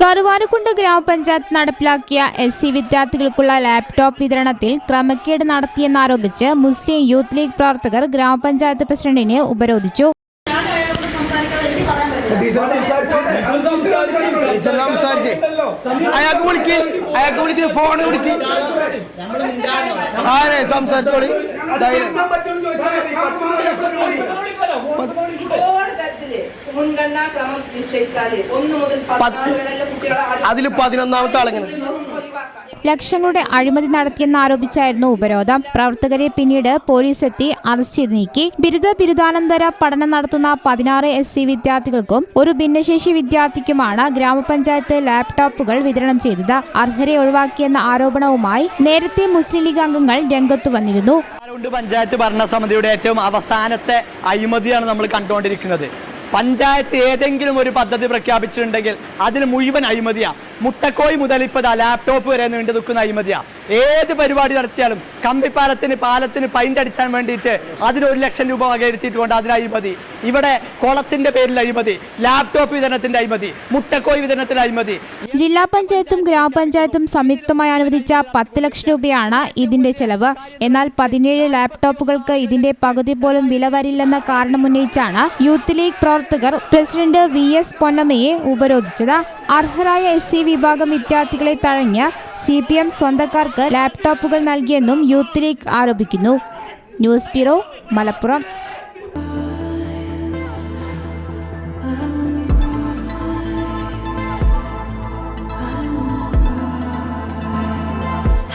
കറുവാരക്കുണ്ട് ഗ്രാമപഞ്ചായത്ത് നടപ്പിലാക്കിയ S C വിദ്യാർത്ഥികൾക്കുള്ള ലാപ്ടോപ്പ് വിതരണത്തിൽ ക്രമക്കേട് നടത്തിയെന്നാരോപിച്ച് മുസ്ലിം യൂത്ത് ലീഗ് പ്രവർത്തകർ ഗ്രാമപഞ്ചായത്ത് പ്രസിഡന്റിനെ ഉപരോധിച്ചു. സംസാരിച്ചേ. അയാൾക്ക് വിളിക്ക് അയാൾക്ക് വിളിക്ക് ഫോൺ വിളിക്ക്. ആരെ സംസാരിച്ചോളി? അതിൽ അതിൽ പതിനൊന്നാമത്തെ ആളെങ്ങനെ? ലക്ഷങ്ങളുടെ അഴിമതി നടത്തിയെന്നാരോപിച്ചായിരുന്നു ഉപരോധം. പ്രവർത്തകരെ പിന്നീട് പോലീസ് എത്തി അറസ്റ്റ് ചെയ്ത് നീക്കി. ബിരുദ ബിരുദാനന്തര പഠനം നടത്തുന്ന പതിനാറ് എസ് സി വിദ്യാർത്ഥികൾക്കും ഒരു ഭിന്നശേഷി വിദ്യാർത്ഥിക്കുമാണ് ഗ്രാമപഞ്ചായത്ത് ലാപ്ടോപ്പുകൾ വിതരണം ചെയ്തത്. അർഹരെ ഒഴിവാക്കിയെന്ന ആരോപണവുമായി നേരത്തെ മുസ്ലിം ലീഗ് അംഗങ്ങൾ രംഗത്തു വന്നിരുന്നു. പഞ്ചായത്ത് ഭരണസമിതിയുടെ ഏറ്റവും അവസാനത്തെ അഴിമതിയാണ് നമ്മൾ കണ്ടുകൊണ്ടിരിക്കുന്നത്. പഞ്ചായത്ത് ഏതെങ്കിലും ഒരു പദ്ധതി പ്രഖ്യാപിച്ചിട്ടുണ്ടെങ്കിൽ അതിന് മുഴുവൻ അഴിമതിയാ. മുട്ടക്കോയി മുതൽ ഇപ്പോൾ ലാപ്ടോപ്പ് വരെ നീണ്ടു നിൽക്കുന്ന അഴിമതിയാ. ഏത് പരിപാടി നടത്തിയാലും കമ്പിപ്പാലത്തിന് പാലത്തിന് പൈന്റ് അടിച്ചാൻ വേണ്ടിയിട്ട് അതിന് ഒരു ലക്ഷം രൂപ വകയിരുത്തിയിട്ടുകൊണ്ട് അതിന് അഴിമതി. ഇവിടെ കുളത്തിന്റെ പേരിൽ അഴിമതി ലാപ്ടോപ്പ് വിതരണത്തിന്റെ അഴിമതി മുട്ടക്കോയി വിതരണത്തിന്റെ അഴിമതി. ജില്ലാ പഞ്ചായത്തും ഗ്രാമപഞ്ചായത്തും സംയുക്തമായി അനുവദിച്ച പത്ത് ലക്ഷം രൂപയാണ് ഇതിന്റെ ചെലവ്. എന്നാൽ പതിനേഴ് ലാപ്ടോപ്പുകൾക്ക് ഇതിന്റെ പകുതി പോലും വില വരില്ലെന്ന കാരണമുന്നയിച്ചാണ് യൂത്ത് ലീഗ് പ്രവർത്തകർ പ്രസിഡന്റ് വി എസ് പൊന്നമ്മയെ ഉപരോധിച്ചത്. അർഹരായ എസ് സി വിഭാഗം വിദ്യാർത്ഥികളെ തഴഞ്ഞ് സി പി എം സ്വന്തക്കാർക്ക് ലാപ്ടോപ്പുകൾ നൽകിയെന്നും യൂത്ത് ലീഗ് ആരോപിക്കുന്നു. News bureau Malappuram.